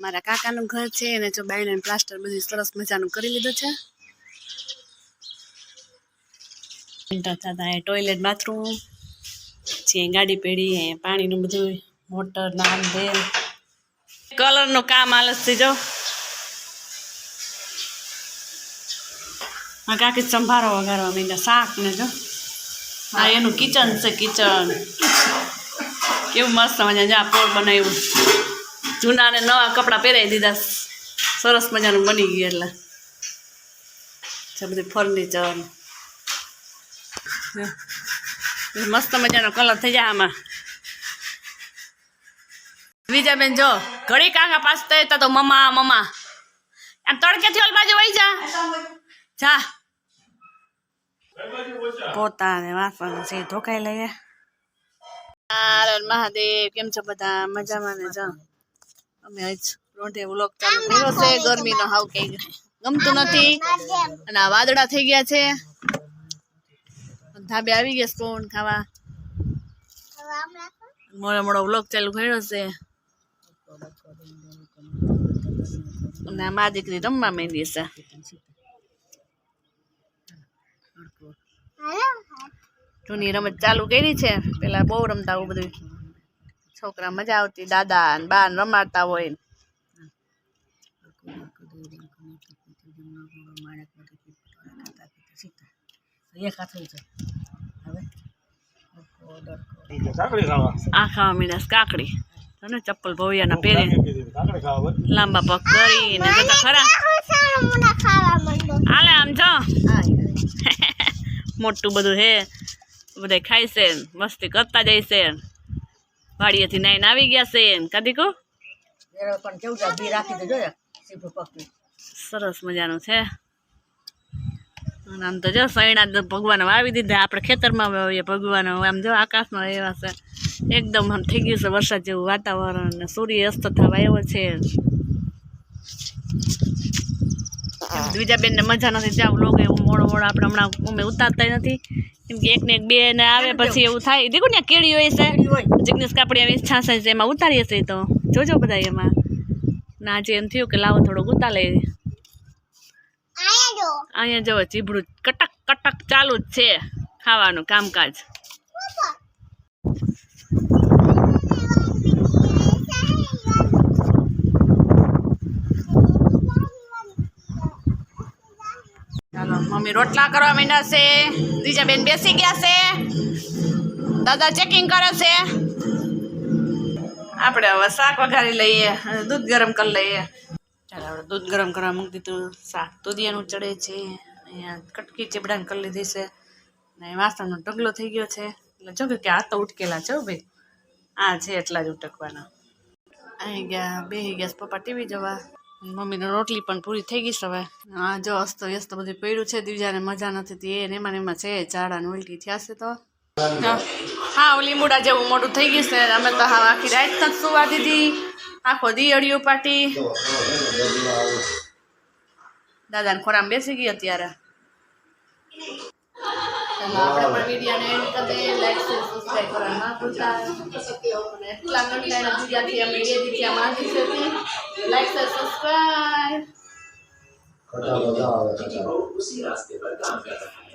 મારા કાકાનું ઘર છે અને જો બાયને પ્લાસ્ટર બધું સરસ મજાનું કરી લીધું છે. ટોયલેટ બાથરૂમ પછી ગાડી પેઢી પાણીનું બધું, મોટર, નામ દે કલરનું કામ આલસથી જો. કાકી સંભારો વગાડવા માંડ્યા, શાક ને જો. હા, એનું કિચન છે કિચન કેવું મસ્ત મજા જા પોર બનાવ્યું. જૂના ને નવા કપડાં પહેરાવી દીધા. સરસ મજાનું બની ગયું એટલે. બધું ફર્નિચર મસ્ત મજાનો કલર થઈ જાય આમાં. બીજા બેન જો, ઘડી કાંગા પાસ થઈ તો મમા મમા. આમ તડકેથી ઓલ બાજુ વહી જા. જા. પોતાને વાસણ છે, ધોકાઈ લઈએ. મહાદેવ, કેમ છો બધા? મજામાં ને, જો? અમે આજ રોંઢે વ્લોગ ચાલુ કર્યો છે. ગરમીનો હાવ કઈ ગમતું નથી. અને આ વાદળા થઈ ગયા છે. ધાબે આવી ગયા સ્પોન ખાવા. મોડો મોડો વ્લોગ ચાલુ કર્યો છે. અને આ દીકરી રમવા માંડી છે. જૂની રમત ચાલુ કરી છે. પેલા બહુ રમતા આવું બધું. છોકરા મજા આવતી, દાદા ને બા ને રમાડતા હોય કાકડી. ચપ્પલ ભવિયાના પહેરે. લાંબા પગ કરીને જતા ખરા. હાલે આમ જો. મોટું બધું હે. બધા ખાય છે મસ્તી કરતા જાય છે વાડીએથી નાઈને આવી ગયા છે એમ. કદી કો પણ કેવું છે? બી રાખી દેજો ને. સીધું પગથી સરસ મજાનું છે. આમ તો જો સૈણા ભગવાન વાવી દીધા. આપણે ખેતરમાં વાવીએ ભગવાન. આમ જો આકાશમાં એવા છે. એકદમ આમ થઈ ગયું છે વરસાદ જેવું વાતાવરણ. અને સૂર્ય અસ્ત થવા આવ્યો છે. બીજા બેનને મજા નથી જાવ લોકો એવું મોડો મોડો આપણે હમણાં અમે ઉતારતા નથી. કેમ કે એક ને એક બે ને આવે પછી એવું. થાય. દેખો ને કેળી હોય છે. જિગ્નેશ કાપડી આવી છાસ છે એમાં ઉતારીએ છીએ તો. જોજો બધા એમાં. ના આજે એમ થયું કે લાવો થોડોક ઉતાર લઈએ અહીંયા જો ચીભડું કટક કટક ચાલુ જ છે ખાવાનું કામકાજ. મમ્મી રોટલા કરવા માંડ્યા છે. ત્રીજા બેન બેસી ગયા છે. દાદા ચેકિંગ કરે છે. આપણે હવે શાક વઘારી લઈએ, દૂધ ગરમ કરી લઈએ. ચાલો આપણે દૂધ ગરમ કરવા મૂકી દીધું. શાક દૂધિયાનું ચડે છે. અહીંયા કટકી ચીબડાને કરી લીધી છે. ને વાસણનો ઢગલો થઈ ગયો છે. એટલે જો કે આ તો ઉટકેલા છે ભાઈ. આ છે એટલા જ ઉટકવાના. અહીં ગયા બે ગયા પપ્પા ટીવી જોવા. મમ્મીને રોટલી પણ પૂરી થઈ ગઈ છે હવે. હા જો અસ્ત વ્યસ્ત બધું પડ્યું છે દીવજાને મજા નથી થતી. એ ને એમાં ને એમાં છે ઝાડા ને ઉલટી થયા છે તો. હા. ઓલી લીંબુડા જેવું મોટું થઈ ગયું છે. અમે તો હા આખી રાત જ સુવા દીધી. આખો દી અડિયું પાટી. દાદાને ખોરામાં બેસી ગઈ અત્યારે. ચાલો આપણે પણ વિડીયોને એન્ડ કરી દઈએ. લાઈક શેર સબસ્ક્રાઈબ કરવા ના ભૂલતા. અને એટલા કંટાળા બીજાથી અમે બે लाइक और सब्सक्राइब उसी रास्ते पर काम कर रहा है